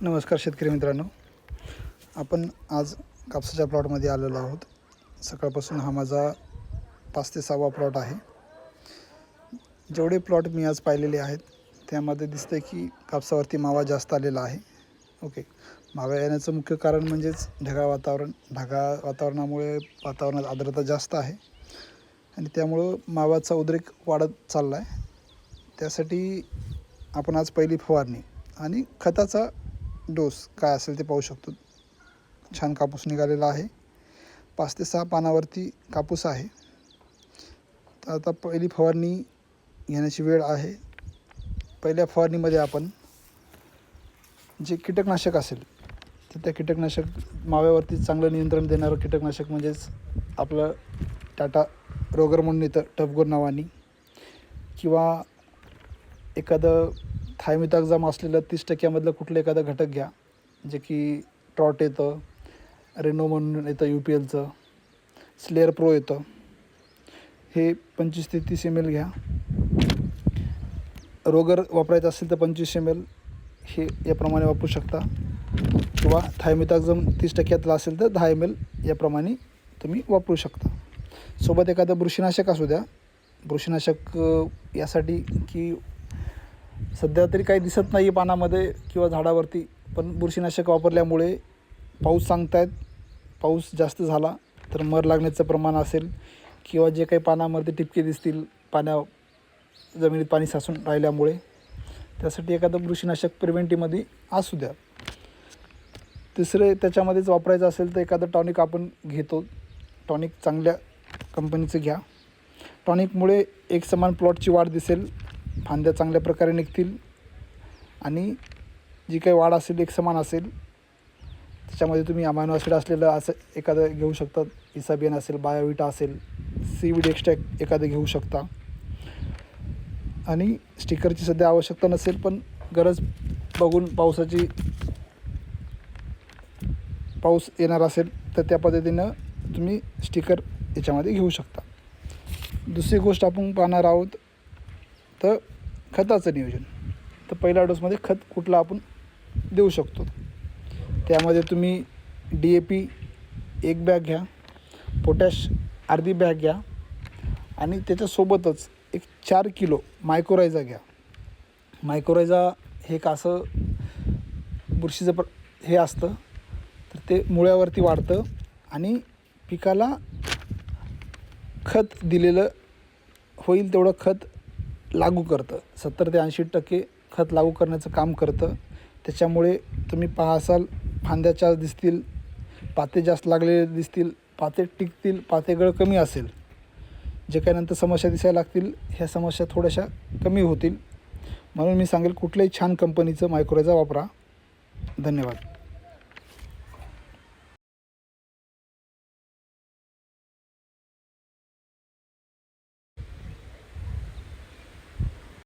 नमस्कार शेतकरी मित्रांनो. आपण आज कापसाच्या प्लॉटमध्ये आलेलो आहोत. सकाळपासून हा माझा पाच ते सहावा प्लॉट आहे. जेवढे प्लॉट मी आज पाहिलेले आहेत त्यामध्ये दिसतं आहे की कापसावरती मावा जास्त आलेला आहे. ओके. मावा येण्याचं मुख्य कारण म्हणजेच ढगाळ वातावरण. ढगाळ वातावरणामुळे वातावरणात आर्द्रता जास्त आहे. आणि त्यामुळं मावाचा उद्रेक वाढत चालला आहे त्यासाठी आपण आज पहिली फवारणी आणि खताचा डोस काय असेल ते पाहू शकतो. छान कापूस निघालेला आहे. पाच ते सहा पानावरती कापूस आहे. तर आता पहिली फवारणी घेण्याची वेळ आहे. पहिल्या फवारणीमध्ये आपण जे कीटकनाशक असेल तर त्या कीटकनाशक माव्यावरती चांगलं नियंत्रण देणारं कीटकनाशक म्हणजेच आपलं टाटा रोगर म्हणून येतं टफगोर नावानी किंवा एखादं थायमिताक्झाम असलेलं तीस टक्क्यामधलं कुठलं एखादं घटक घ्या जे की ट्रॉट येतं रेनो म्हणून येतं यू पी एलचं स्लेअर प्रो येतं हे पंचवीस ते तीस एम एल घ्या. रोगर वापरायचं असेल तर पंचवीस एम एल हे याप्रमाणे वापरू शकता. किंवा थायमिताक्झम तीस टक्क्यातलं असेल तर दहा एम एल याप्रमाणे तुम्ही वापरू शकता. सोबत एखादं बुरशीनाशक असू द्या. बुरशीनाशक यासाठी की सध्या तरी काही दिसत नाही पानामध्ये किंवा झाडावरती पण बुरशीनाशक वापरल्यामुळे पाऊस सांगतायत. पाऊस जास्त झाला तर मर लागण्याचं प्रमाण असेल किंवा जे काही पानामध्ये टिपके दिसतील पाण्या जमिनीत पाणी साचून राहिल्यामुळे. त्यासाठी एखादं बुरशीनाशक प्रिव्हेंटिव्हमध्ये असू द्या. तिसरे त्याच्यामध्येच वापरायचं असेल तर एखादं टॉनिक आपण घेतो. टॉनिक चांगल्या कंपनीचं घ्या. टॉनिकमुळे एक समान प्लॉटची वाढ दिसेल. फांद्या चांगल्या प्रकारे निघतील आणि जी काही वाढ असेल एक समान असेल त्याच्यामध्ये तुम्ही अमायनो ॲसिड असलेलं असं एखादं घेऊ शकता. इसाबियन असेल बायोविटा असेल सी विड एक्स्ट्रॅक्ट एखादं घेऊ शकता. आणि स्टिकरची सध्या आवश्यकता नसेल पण गरज बघून पावसाची पाऊस येणार असेल तर त्या पद्धतीनं तुम्ही स्टिकर याच्यामध्ये घेऊ शकता. दुसरी गोष्ट आपण पाहणार आहोत तर खताचं नियोजन. तर पहिल्या डोसमध्ये खत कुठलं आपण देऊ शकतो. त्यामध्ये तुम्ही डी ए पी एक बॅग घ्या पोटॅश अर्धी बॅग घ्या आणि त्याच्यासोबतच एक चार किलो मायक्रोरायझा घ्या. मायक्रोरायझा हे एक असं बुरशीचं प्र हे असतं. तर ते मुळ्यावरती वाढतं आणि पिकाला खत दिलेलं होईल तेवढं खत लागू करतं. सत्तर ते ऐंशी टक्के खत लागू करण्याचं काम करतं. त्याच्यामुळे तुम्ही पाहासाल फांद्याच्या दिसतील पाते जास्त लागलेले दिसतील पाते टिकतील पातेगळ कमी असेल. जे काही नंतर समस्या दिसायला लागतील ह्या समस्या थोड्याशा कमी होतील. म्हणून मी सांगेल कुठल्याही छान कंपनीचं मायक्रोरायझा वापरा. धन्यवाद.